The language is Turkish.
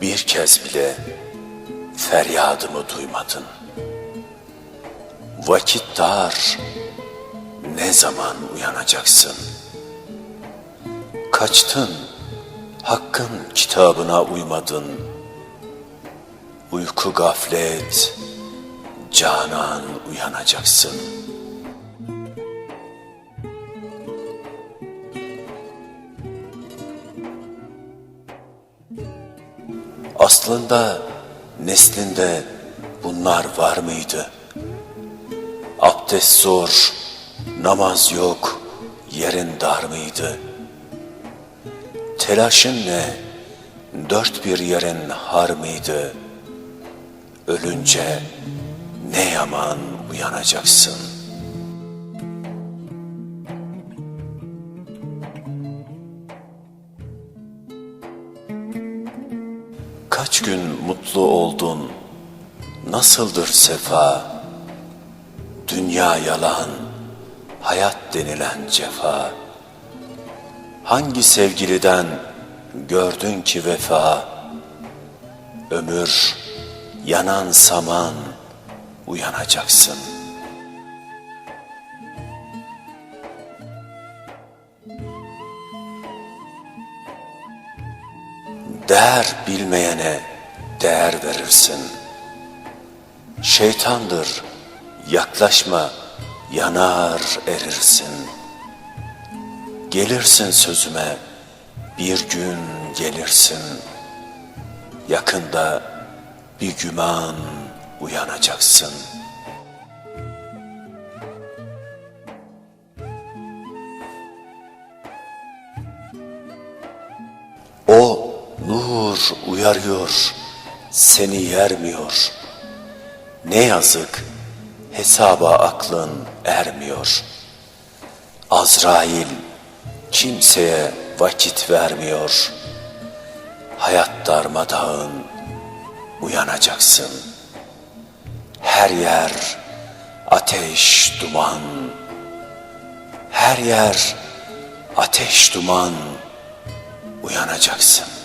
Bir kez bile feryadımı duymadın. Vakit dar, ne zaman uyanacaksın? Kaçtın, hakkın kitabına uymadın. Uyku gaflet, canan uyanacaksın. Aslında neslinde bunlar var mıydı? Abdest zor, namaz yok, yerin dar mıydı? Telaşın ne, dört bir yerin har mıydı? Ölünce ne yaman uyanacaksın. Kaç gün mutlu oldun, nasıldır sefa? Dünya yalan, hayat denilen cefa. Hangi sevgiliden gördün ki vefa? Ömür yanan saman uyanacaksın. Değer bilmeyene değer verirsin. Şeytandır, yaklaşma, yanar erirsin. Gelirsin sözüme, bir gün gelirsin. Yakında bir güman uyanacaksın. O nur uyarıyor, seni yermiyor. Ne yazık hesaba aklın ermiyor. Azrail kimseye vakit vermiyor. Hayat darmadağın uyanacaksın. Her yer ateş duman. Her yer ateş duman uyanacaksın.